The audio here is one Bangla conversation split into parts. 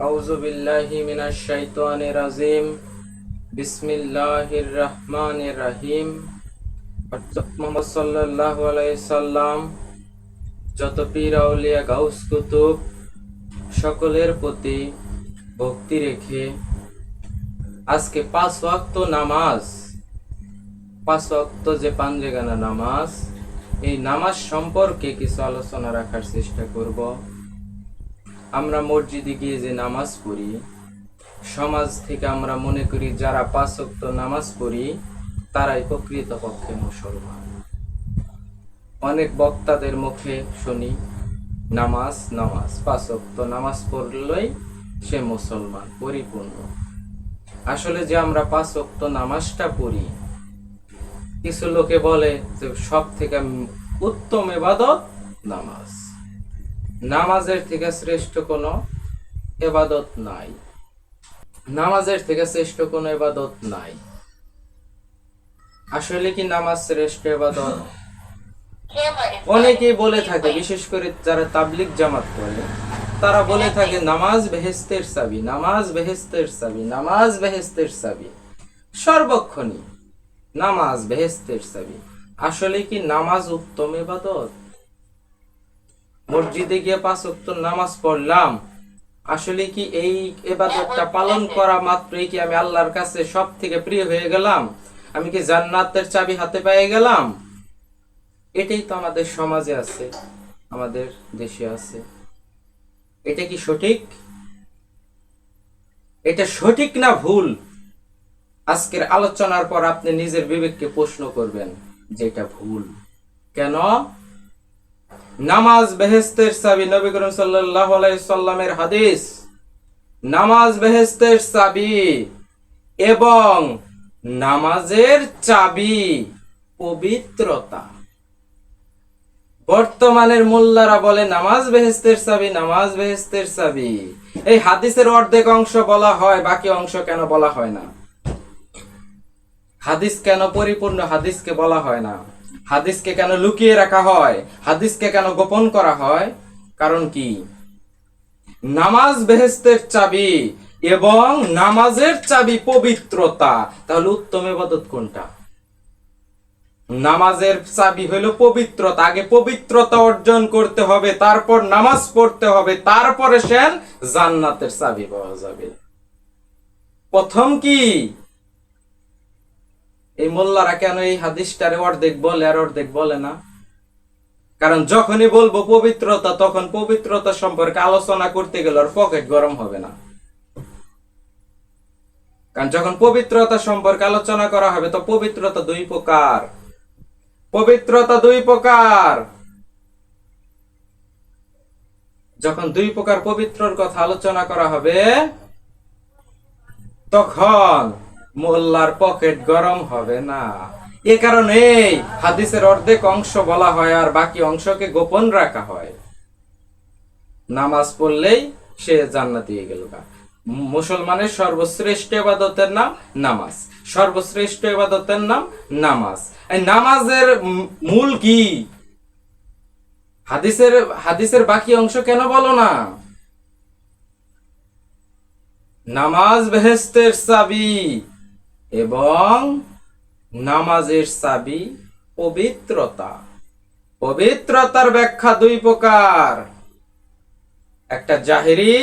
أعوذ بالله من الشيطان الرجيم بسم الله الرحمن الرحيم মোহাম্মদ সাল্লাল্লাহু আলাইহি সাল্লাম যত পীর আউলিয়া গাউস কুতুব সকলের প্রতি ভক্তি রেখে আজকে পাঁচ ওয়াক্ত নামাজ পাঁচ ওয়াক্ত যে পাঞ্জেগানা নামাজ এই নামাজ সম্পর্কে কিছু আলোচনা রাখার চেষ্টা করব আমরা মসজিদে গিয়ে যে নামাজ পড়ি, সমাজ থেকে আমরা মনে করি যারা পাঁচ ওয়াক্ত নামাজ পড়ি, তারাই প্রকৃতপক্ষে মুসলমান। অনেক বক্তাদের মুখে শুনি, নামাজ নামাজ, পাঁচ ওয়াক্ত নামাজ পড়লেই সে মুসলমান, পরিপূর্ণ। আসলে যে আমরা পাঁচ ওয়াক্ত নামাজটা পড়ি, কিছু লোকে বলে যে সব থেকে উত্তম এবাদত নামাজ। নামাজের থেকে শ্রেষ্ঠ কোনো এবাদত নাই। নামাজের থেকে শ্রেষ্ঠ কোনো এবাদত নাই। আসলে কি নামাজ শ্রেষ্ঠ এবাদত? অনেকেই বলে থাকে, বিশেষ করে যারা তাবলিক জামাত করে, তারা বলে থাকে, নামাজ বেহেস্তের চাবি, নামাজ বেহেস্তের চাবি, নামাজ বেহেস্তের চাবি। সর্বক্ষণই নামাজ বেহেস্তের চাবি। আসলে কি নামাজ উত্তম এবাদত? মসজিদে গিয়ে পাঁচ ওয়াক্ত নামাজ পড়লাম। আসলে কি এই এবাদতটা পালন করা মাত্রই কি আমি আল্লাহর কাছে সব থেকে প্রিয় হয়ে গেলাম? আমি কি জান্নাতের চাবি হাতে পেয়ে গেলাম? এটাই তো আমাদের সমাজে আছে, আমাদের দেশে আছে। এটা কি সঠিক? এটা সঠিক না ভুল? আজকের আলোচনার পর আপনি নিজের বিবেককে প্রশ্ন করবেন যে এটা ভুল। কেন? নামাজ বেহেস্তের চাবি নবী করিম আলাইহি সাল্লামের হাদিস। নামাজ বেহেস্তের চাবি এবং নামাজের চাবি পবিত্রতা। বর্তমানের মোল্লারা বলে নামাজ বেহেস্তের চাবি নামাজ বেহেস্তের চাবি এই হাদিসের অর্ধেক অংশ বলা হয়, বাকি অংশ কেন বলা হয় না? হাদিস কেন পরিপূর্ণ হাদিসকে বলা হয় না? হাদিসকে কেন লুকিয়ে রাখা হয়? হাদিসকে কেন গোপন করা হয়? কারণ কি? নামাজ বেহেস্তের চাবি এবং নামাজের চাবি পবিত্রতা। তাহলে উত্তম এবাদত কোনটা? নামাজের চাবি হলো পবিত্রতা। আগে পবিত্রতা অর্জন করতে হবে, তারপর নামাজ পড়তে হবে, তারপরে সেন জান্নাতের চাবি পাওয়া যাবে। প্রথম কি? এই মোল্লারা কেন এই হাদিসটারে অর্ধেক বলে আর অর্ধেক বলে না? কারণ যখনই বলব পবিত্রতা, তখন পবিত্রতা সম্পর্কে আলোচনা করতে গেলে ওর পকেট গরম হবে না। কারণ যখন পবিত্রতা সম্পর্কে আলোচনা করা হবে, তো পবিত্রতা দুই প্রকার। পবিত্রতা দুই প্রকার। যখন দুই প্রকার পবিত্রর কথা আলোচনা করা হবে, তখন মোল্লার পকেট গরম হবে না। এ কারণে হাদিসের অর্ধেক অংশ বলা হয় আর বাকি অংশকে গোপন রাখা হয়। নামাজ পড়লেই সে জান্নাত দিয়ে গেল। মুসলমানের সর্বশ্রেষ্ঠ ইবাদতের নাম নামাজ। সর্বশ্রেষ্ঠ ইবাদতের নাম নামাজ। এই নামাজের মূল কি? হাদিসের হাদিসের বাকি অংশ কেন বলো না? নামাজ বেহেস্তের চাবি। এবং নামাজের চাবি পবিত্রতা। পবিত্রতার ব্যাখ্যা দুই প্রকার। একটা জাহেরি,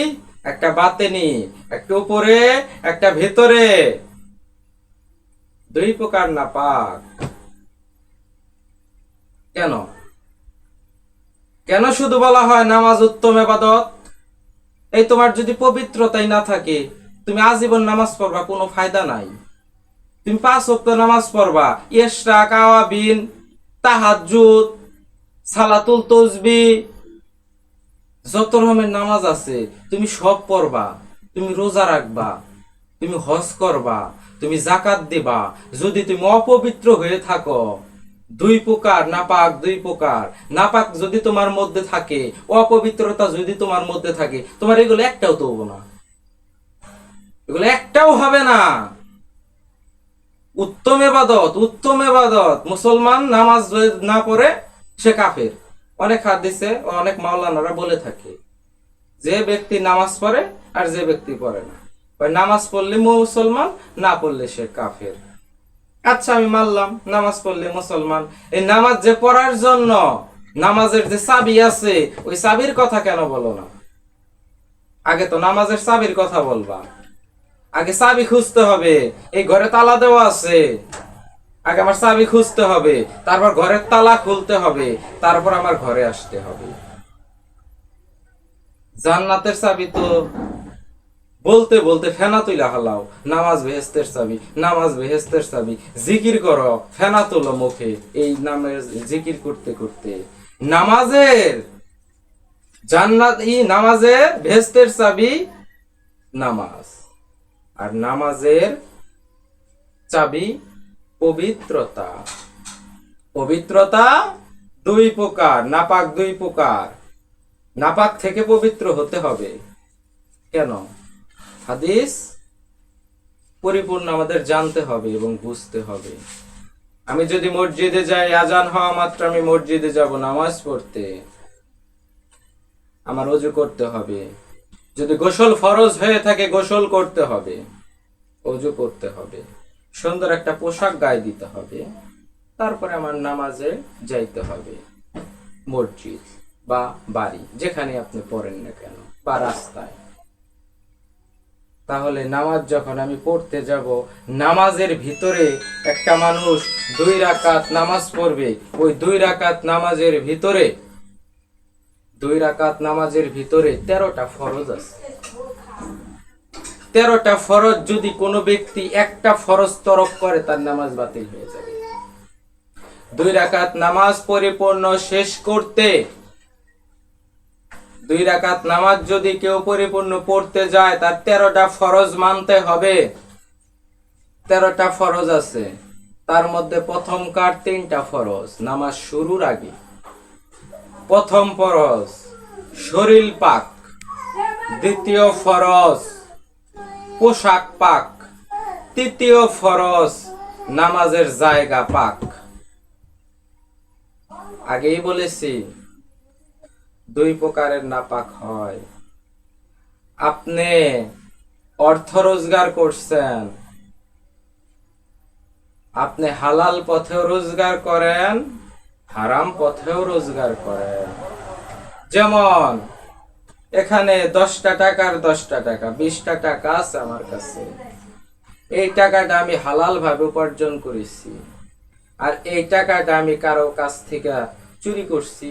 একটা বাতেনি, একটা উপরে, একটা ভেতরে। দুই প্রকার না পাক কেন? কেন শুধু বলা হয় নামাজ উত্তম এবাদত? এই তোমার যদি পবিত্রতাই না থাকে, তুমি আজীবন নামাজ পড়বা কোনো ফায়দা নাই। তুমি পাঁচ ওয়াক্ত নামাজ পড়বা, ইশরা, কাওয়াবিন, তাহাজ্জুদ, সালাতুল তসবি, যত রকমের নামাজ আছে, তুমি সব পড়বা, তুমি রোজা রাখবা, তুমি হজ করবা, তুমি জাকাত দিবা। যদি তুমি অপবিত্র হয়ে থাকো, দুই প্রকার, নাপাক দুই প্রকার। নাপাক যদি তোমার মধ্যে থাকে, অপবিত্রতা যদি তোমার মধ্যে থাকে, তোমার এগুলো একটাও তো না। এগুলো একটাও হবে না। উত্তম এবাদত উত্তম এবাদত। মুসলমান নামাজ না পড়ে, সে কাফের। অনেক হাদিসে ও অনেক মাওলানারা বলে থাকে, যে ব্যক্তি নামাজ পড়ে আর যে ব্যক্তি পড়ে না। নামাজ পড়লে মুসলমান, না পড়লে সে কাফের। আচ্ছা আমি মানলাম, নামাজ পড়লে মুসলমান। এই নামাজ যে পড়ার জন্য, নামাজের যে চাবি আছে, ওই চাবির কথা কেন বলো না? আগে তো নামাজের চাবির কথা বলবা। আগে চাবি খুঁজতে হবে। এই ঘরে তালা দেওয়া আছে। আগে আমার চাবি খুঁজতে হবে। তারপর ঘরের তালা খুলতে হবে। তারপর আমার ঘরে আসতে হবে। জান্নাতের চাবি তো বলতে বলতে ফেনা তুইলা হালাও। নামাজ বেহেস্তের চাবি, নামাজ বেহেস্তের চাবি। জিকির করো, ফেনা তুলো মুখে। এই নামের জিকির করতে করতে। নামাজের, জান্নাত ই নামাজের ভেস্তের চাবি নামাজ। আর নামাজের চাবি পবিত্রতা। পবিত্রতা দুই প্রকার, নাপাক দুই প্রকার। নাপাক থেকে পবিত্র হতে হবে। কেন? হাদিস পরিপূর্ণ আমাদের জানতে হবে এবং বুঝতে হবে। আমি যদি মসজিদে যাই, আজান হওয়া মাত্র আমি মসজিদে যাব নামাজ পড়তে। আমার অজু করতে হবে। যদি গোসল ফরজ হয়ে থাকে, গোসল করতে হবে, অজু করতে হবে, সুন্দর একটা পোশাক গায়ে দিতে হবে, তারপরে আমার নামাজে যাইতে হবে। মসজিদ বা বাড়ি, যেখানে আপনি পড়েন না কেন, বা রাস্তায়। তাহলে নামাজ যখন আমি পড়তে যাব, নামাজের ভিতরে একটা মানুষ দুই রাকাত নামাজ পড়বে, ওই দুই রাকাত নামাজের ভিতরে দুই রাকাত নামাজের ভিতরে তেরোটা ফরজ আছে। তেরোটা ফরজ যদি কোনো ব্যক্তি একটা ফরজ তরক করে, তার নামাজ বাতিল হয়ে যাবে। দুই রাকাত নামাজ পরিপূর্ণ শেষ করতে, দুই রাকাত নামাজ যদি কেউ পরিপূর্ণ পড়তে যায়, তার তেরোটা ফরজ মানতে হবে। তেরোটা ফরজ আছে। তার মধ্যে প্রথম কার তিনটা ফরজ, নামাজ শুরুর আগে। প্রথম ফরজ শরীর পাক। দ্বিতীয় ফরজ পোশাক পাক। তৃতীয় ফরজ নামাজের জায়গা পাক। আগেই বলেছি, দুই প্রকারের নাপাক হয়। আপনি অর্থ রোজগার করছেন, আপনি হালাল পথেও রোজগার করেন হারাম পথেও রোজগার করে। যেমন, এখানে দশটা টাকার দশটা টাকা, বিশটা টাকা আছে আমার কাছে। এই টাকাটা আমি হালাল ভাবে উপার্জন করেছি। আর এই টাকাটা আমি কারও কাছ থেকে চুরি করছি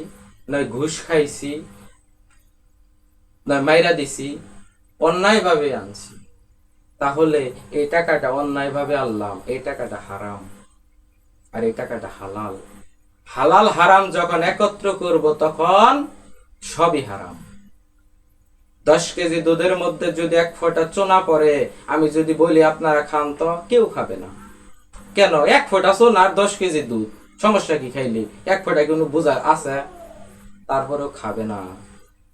নয় ঘুষ খাইছি নয় মাইরা দিছি অন্যায় ভাবে আনছি। তাহলে এই টাকাটা অন্যায় ভাবে আনলাম, এই টাকাটা হারাম, আর এই টাকাটা হালাল। হালাল হারাম যখন একত্র করব তখন সবই হারাম। দশ কেজি দুধের মধ্যে যদি এক ফোঁটা চোনা পড়ে, আমি যদি বলি আপনারা খান তো কেউ খাবে না। কেন? এক ফোঁটা সোনা আর দশ কেজি দুধ। সমস্যা কি খাইলে? এক ফোঁটা কোনো বোঝা আছে? তারপরেও খাবে না।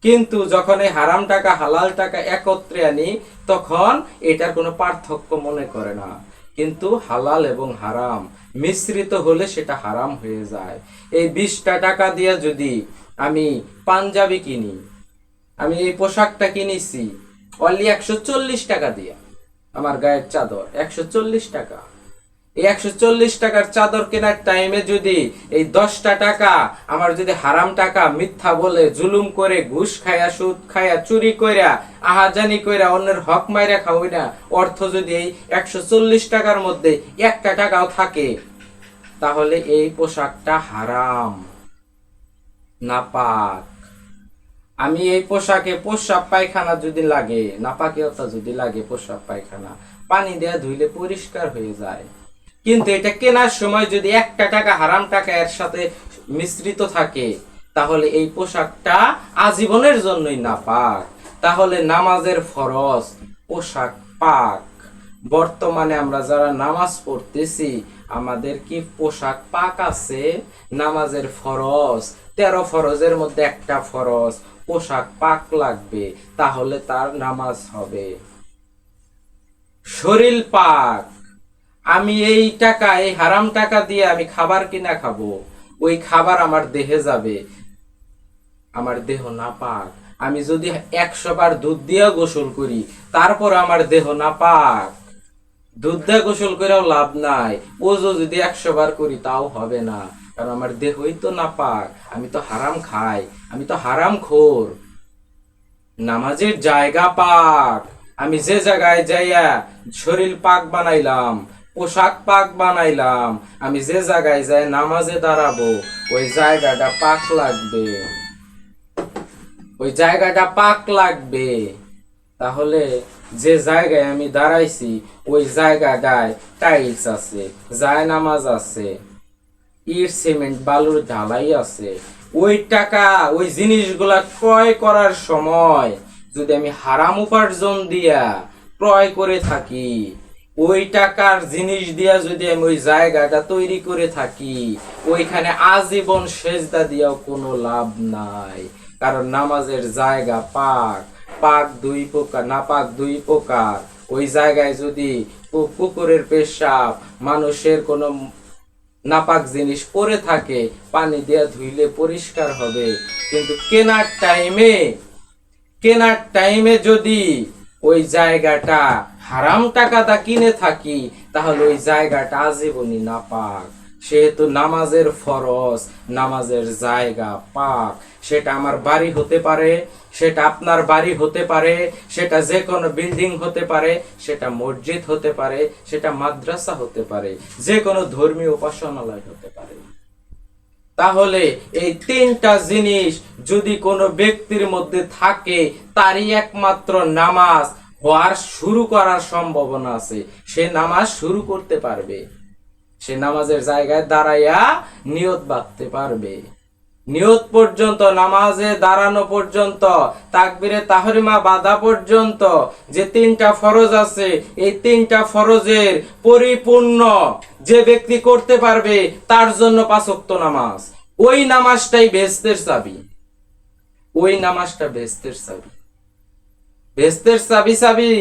কিন্তু যখন এই হারাম টাকা, হালাল টাকা একত্রে আনি, তখন এটার কোনো পার্থক্য মনে করে না। কিন্তু হালাল এবং হারাম, মিশ্রিত হলে সেটা হারাম হয়ে যায়। এই বিশটা টাকা দিয়ে যদি আমি পাঞ্জাবি কিনি, আমি এই পোশাকটা কিনেছি অলি একশো চল্লিশ টাকা দিয়ে, আমার গায়ের চাদর একশো চল্লিশ টাকা। একশো চল্লিশ টাকার চাদর কেনার টাইমে যদি এই দশটা টাকা আমার যদি হারাম টাকা মিথ্যা বলে জুলুম করে ঘুষ খায়া, সুদ খায়া, চুরি কইরা, আহাজানি কইরা অন্যের হক মাইরা খাওয়াই না, অর্থ যদি এই একশো চল্লিশ টাকার মধ্যে একটা টাকাও থাকে, তাহলে এই পোশাকটা হারাম, নাপাক। আমি এই পোশাকে পোশাক পায়খানা যদি লাগে, নাপাকিয়তা যদি লাগে পোশাক পায়খানা, পানি দেয়া ধুইলে পরিষ্কার হয়ে যায়। কিন্তু এটা কেনার সময় যদি একটা টাকা হারাম টাকা এর সাথে মিশ্রিত থাকে, তাহলে এই পোশাকটা আজীবনের জন্যই না পাক তাহলে নামাজের ফরজ, পোশাক পাক। বর্তমানে আমরা যারা নামাজ পড়তেছি, আমাদের কি পোশাক পাক আছে? নামাজের ফরজ, তেরো ফরজের মধ্যে একটা ফরজ, পোশাক পাক লাগবে, তাহলে তার নামাজ হবে। শরীর পাক। আমি এই টাকা, এই হারাম টাকা দিয়ে আমি খাবার কিনা খাব। ওই খাবার আমার দেহে যাবে। আমার দেহ না পাক আমি যদি একশো বার দুধ দিয়ে গোসল করি, তারপর আমার দেহ না পাক দুধ দিয়ে গোসল করেও লাভ নাই। ওজো যদি একশো বার করি, তাও হবে না। কারণ আমার দেহই তো না পাক আমি তো হারাম খাই। আমি তো হারাম খোর। নামাজের জায়গা পাক। আমি যে জায়গায় যাইয়া শরীর পাক বানাইলাম পোশাক পাক বানাইলাম। আমি যে জায়গায় যাই নামাজে দাঁড়াবো, ওই জায়গাটা পাক লাগবে। ওই জায়গাটা পাক লাগবে। তাহলে যে জায়গায় আমি দাঁড়াইছি, ওই জায়গাটায় টাইলস আছে জায় নামাজ আছে, ইট, সিমেন্ট, বালুর ঢালাই আছে। ওই টাকা, ওই জিনিসগুলা ক্রয় করার সময় যদি আমি হারাম উপার্জন দিয়া ক্রয় করে থাকি ওই টাকার জিনিস দিয়া যদি আমি ওই জায়গাটা তৈরি করে থাকি, ওইখানে আজীবন সেজদা দিয়াও কোনো লাভ নাই। কারণ নামাজের জায়গা পাক পাক দুই প্রকার, না পাক দুই প্রকার। ওই জায়গায় যদি পুকুরের পেশাব, মানুষের কোনো নাপাক জিনিস পরে থাকে, পানি দিয়ে ধুইলে পরিষ্কার হবে। কিন্তু কেনার টাইমে কেনার টাইমে যদি ওই জায়গাটা হারাম টাকাটা কিনে থাকি, তাহলে ওই জায়গাটা আজীবনই নাপাক। সেহেতু নামাজের ফরজ, নামাজের জায়গা পাক। সেটা আমার বাড়ি হতে পারে, সেটা আপনার বাড়ি হতে পারে, সেটা যে কোনো বিল্ডিং হতে পারে, সেটা মসজিদ হতে পারে, সেটা মাদ্রাসা হতে পারে, যে কোনো ধর্মীয় উপাসনালয় হতে পারে। তাহলে এই তিনটা জিনিস যদি কোনো ব্যক্তির মধ্যে থাকে, তারই একমাত্র নামাজ হওয়ার শুরু করার সম্ভাবনা আছে। সে নামাজ শুরু করতে পারবে। সে নামাজের জায়গায় দাঁড়াইয়া নিয়ত বাঁধতে পারবে। নিয়ত পর্যন্ত, নামাজে দাঁড়ানো পর্যন্ত, তাকবিরে তাহরিমা বাধা পর্যন্ত, যে তিনটা ফরজ আছে, এই তিনটা ফরজের পরিপূর্ণ যে ব্যক্তি করতে পারবে, তার জন্য পাঁচক্ত নামাজ। ওই নামাজটাই বেহেস্তের চাবি। ওই নামাজটা বেহেস্তের চাবি। বেহেস্তের চাবি চাবি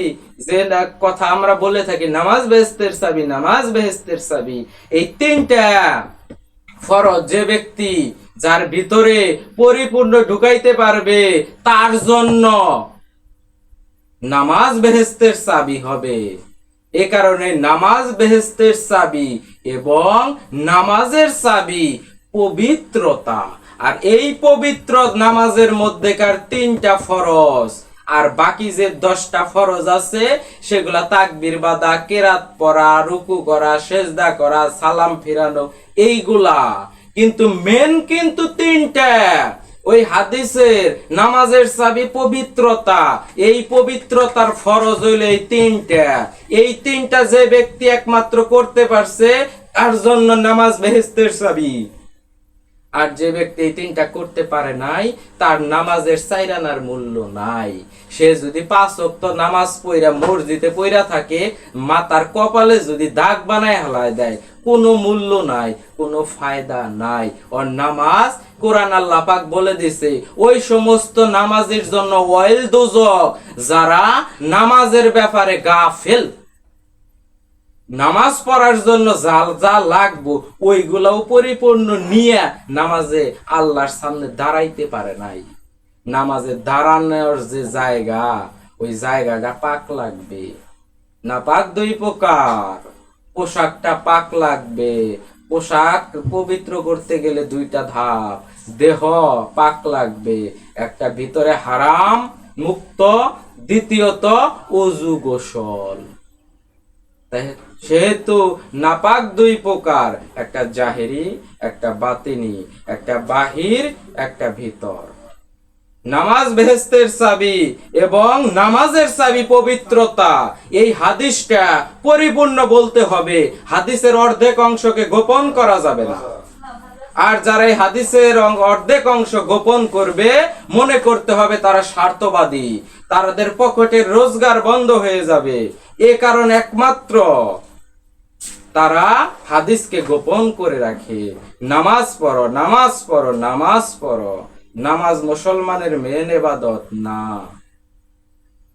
যে কথা আমরা বলে থাকি, নামাজ বেহেস্তের চাবি নামাজ বেহেস্তের চাবি এই তিনটা ফরজ যে ব্যক্তি যার ভিতরে পরিপূর্ণ ঢুকাইতে পারবে, তার জন্য নামাজ বেহেস্তের চাবি হবে। এ কারণে নামাজ বেহেস্তের চাবি এবং নামাজের চাবি পবিত্রতা। আর এই পবিত্র নামাজের মধ্যেকার তিনটা ফরজ আর বাকি যে দশটা ফরজ আছে, সেগুলা তাকবির বাদা কেরাত পড়া, রুকু করা, সেজদা করা, সালাম ফিরানো, এইগুলা। কিন্তু মেন কিন্তু তিনটা। ওই হাদিসের নামাজের চাবি পবিত্রতা, এই পবিত্রতার ফরজ হইল এই তিনটা। এই তিনটা যে ব্যক্তি একমাত্র করতে পারছে, তার জন্য নামাজ বেহেস্তের চাবি। আর যে ব্যক্তি এই তিনটা করতে পারে নাই, তার নামাজের সাইরানার মূল্য নাই। সে যদি পাঁচ ওয়াক্ত নামাজ পইরা মসজিদে পইরা থাকে, মাতার কপালে যদি দাগ বানায় হালায় দেয়, কোনো মূল্য নাই, কোনো ফায়দা নাই। ওর নামাজ কোরআন আল্লাহ পাক বলে দিছে, ওই সমস্ত নামাজের জন্য ওয়েল দোজক, যারা নামাজের ব্যাপারে গাফেল নামাজ পড়ার জন্য জাল যা লাগবো, ওইগুলাও পরিপূর্ণ নিয়ে নামাজে আল্লাহর সামনে দাঁড়াইতে পারে নাই। নামাজে দাঁড়ানোর যে জায়গা, ওই জায়গাটা পাক লাগবে। না পাক দুই প্রকার। পোশাকটা পাক লাগবে। পোশাক পবিত্র করতে গেলে দুইটা ধাপ। দেহ পাক লাগবে। একটা ভিতরে হারাম, মুক্ত, দ্বিতীয়ত অজু গোসল। তাই সেহেতু নাপাক দুই প্রকার, একটা জাহেরি, একটা বাতিনি, একটা বাহির, একটা ভিতর। নামাজ বেহেস্তের চাবি এবং নামাজের চাবি পবিত্রতা, এই হাদিসটা পরিপূর্ণ বলতে হবে। হাদিসের অর্ধেক অংশকে গোপন করা যাবে না। আর যারা এই হাদিসের অর্ধেক অংশ গোপন করবে, মনে করতে হবে তারা স্বার্থবাদী। তাদের পকেটের রোজগার বন্ধ হয়ে যাবে। এ কারণ একমাত্র তারা হাদিসকে গোপন করে রাখে। নামাজ পড়ো নামাজ পড়ো নামাজ পড়ো। নামাজ মুসলমানের মেন এবাদত না।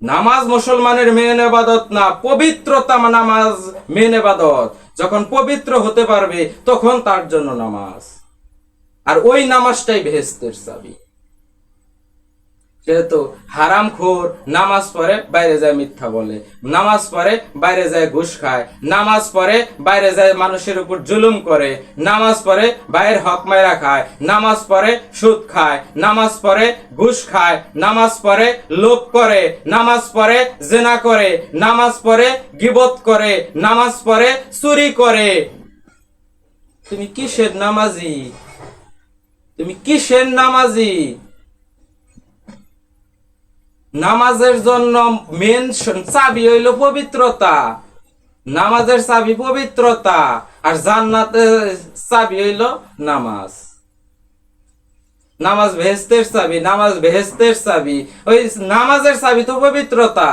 নামাজ মুসলমানের মেন এবাদত না, পবিত্রতা নামাজ মেন এবাদত। যখন পবিত্র হতে পারবে, তখন তার জন্য নামাজ। আর ওই নামাজটাই ভেস্তের চাবি সেহেতু হারাম খোর নামাজ পড়ে বাইরে যায় মিথ্যা বলে নামাজ পড়ে বাইরে যায় ঘুষ খায় নামাজ পড়ে বাইরে যায় মানুষের উপর জুলুম করে নামাজ পড়ে বাইরের হক মাইরা খায় নামাজ পড়ে সুদ খায় নামাজ পড়ে ঘুষ খায় নামাজ পড়ে লোভ করে নামাজ পড়ে জেনা করে নামাজ পড়ে গিবত করে নামাজ পড়ে চুরি করে তুমি কিসের নামাজি তুমি কিসের নামাজি? নামাজের জন্য মেন চাবি হইল পবিত্রতা। নামাজের চাবি পবিত্রতা, আর জান্নাতের চাবি হইল নামাজ। নামাজ ভেস্তের চাবি, নামাজ ভেস্তের চাবি। ওই নামাজের চাবি তো পবিত্রতা।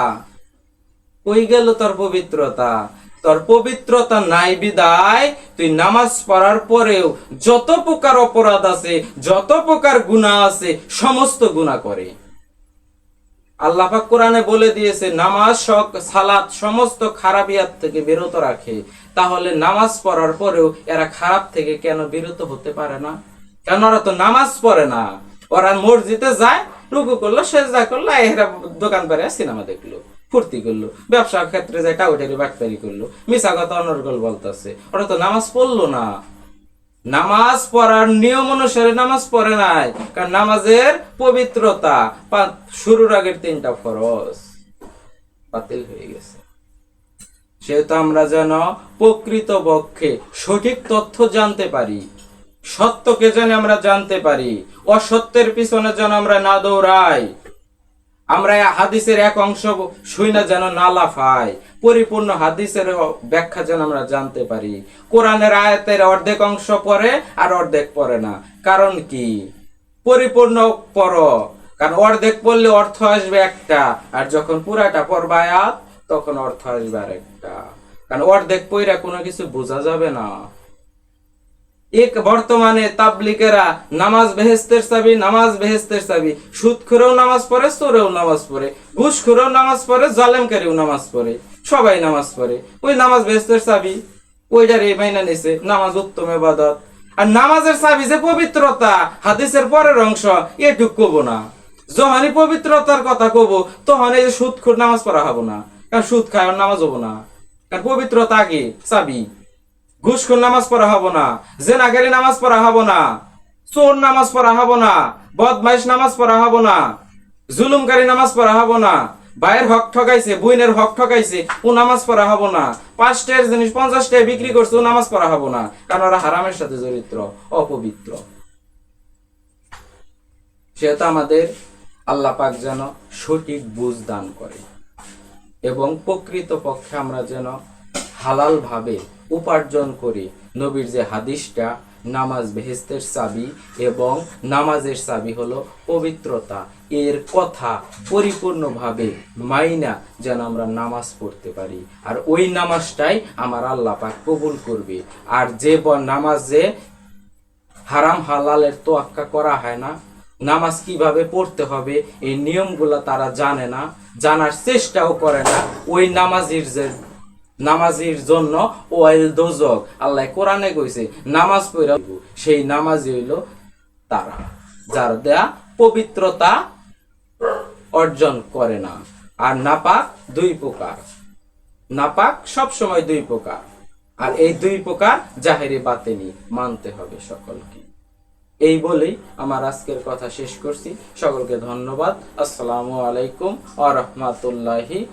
কই গেল তোর পবিত্রতা? তোর পবিত্রতা নাই বিদায়। তুই নামাজ পড়ার পরেও যত প্রকার অপরাধ আছে, যত প্রকার গুনাহ আছে, সমস্ত গুনাহ করে। আল্লাহ কোরআনে বলে দিয়েছে, নামাজ সালাত সমস্ত খারাপিয়াত থেকে বিরত রাখে। তাহলে নামাজ পড়ার পরেও এরা খারাপ থেকে কেন বিরত হতে পারে না? কেন ওরা তো নামাজ পড়ে না? ওরা মসজিদে যায়, রুকু করল, সেজদা করল এরা দোকান পারে সিনেমা দেখল। ফুর্তি করল, ব্যবসার ক্ষেত্রে যায় টাউটারি বাটপারি করল মিশা কথা অনর্গল বলতেছে ওরা তো নামাজ পড়ল না। নামাজ পড়ার নিয়ম অনুসারে নামাজ পড়ে নাই, কারণ নামাজের পবিত্রতা শুরুর আগের তিনটা ফরজ। বাতিল হয়ে গেছে। সেহেতু আমরা যেন প্রকৃত পক্ষে সঠিক তথ্য জানতে পারি, সত্যকে যেন আমরা জানতে পারি, অসত্যের পিছনে যেন আমরা না দৌড়াই আমরা হাদিসের এক অংশ শুই না যেন না লাফাই পরিপূর্ণ হাদিসের ব্যাখ্যা যেন আমরা জানতে পারি। কোরআনের আয়াতের অর্ধেক অংশ পড়ে আর অর্ধেক পড়ে না। কারণ কি? পরিপূর্ণ পর কারণ অর্ধেক পড়লে অর্থ আসবে একটা। আর যখন পুরাটা পড়বা আয়াত, তখন অর্থ আসবে আর একটা কারণ অর্ধেক পইরা কোনো কিছু বোঝা যাবে না। এক বর্তমানে তাবলিকেরা নামাজ বেহেস্তের নামাজ বেহেস্তের সুদ করেও নামাজ পড়ে নামাজ পড়ে। ঘুষ করেও নামাজ পড়ে, জালেমকারীও নামাজ পড়ে। সবাই নামাজ পড়ে। ওই নামাজ বেহেস্তের ওইটার এই মাইনা নিছে, নামাজ উত্তম এবাদত আর নামাজের চাবি যে পবিত্রতা, হাদিসের পরের অংশ, এটুক কব না। যখনই পবিত্রতার কথা কব তখন এই সুদ খুর নামাজ পড়া হব না। কারণ সুদ খায় নামাজ হব না। কারণ পবিত্রতা আগে চাবি ঘুষখোর নামাজ পড়া হব না জেনাগারি নামাজ পড়া হব না, চোর নামাজ পড়া হব না, বদমাইশ নামাজ পড়া হব না, জুলুমকারী নামাজ পড়া হব না, ভাইয়ের হক ঠকাইছে, বুইনের হক ঠকাইছে, ও নামাজ পড়া হব না, পাঁচটার জিনিস পঞ্চাশটায় বিক্রি করছে, ও নামাজ পড়া হব না, কারণ ওরা হারামের সাথে জড়িত, অপবিত্র। সেহেতু আমাদের আল্লাহ পাক যেন সঠিক বুঝ দান করে এবং প্রকৃত পক্ষে আমরা যেন হালাল ভাবে উপার্জন করি। নবীর যে হাদিসটা, নামাজ বেহেস্তের চাবি এবং নামাজের চাবি হলো পবিত্রতা। এর কথা পরিপূর্ণভাবে মাইনা যেন আমরা নামাজ পড়তে পারি। আর ওই নামাজটাই আমার আল্লাহ পাক কবুল করবে। আর যে নামাজে হারাম হালালের তোয়াক্কা করা হয় না, নামাজ কীভাবে পড়তে হবে এই নিয়মগুলো তারা জানে না, জানার চেষ্টাও করে না। ওই নামাজির যে নামাজির জন্য ওয়াইল দোজক। আল্লাহ কোরআনে কইছে, নামাজ পড়া সেই নামাজি হইল তারা, যার দেয়া পবিত্রতা অর্জন করে না। আর নাপাক দুই প্রকার। নাপাক সব সময় দুই প্রকার। আর এই দুই প্রকার জাহেরি বাতেনি, মানতে হবে সকলকে। এই বলেই আমার আজকের কথা শেষ করছি। সকলকে ধন্যবাদ। আসসালামু আলাইকুম আ রহমাতুল্লাহি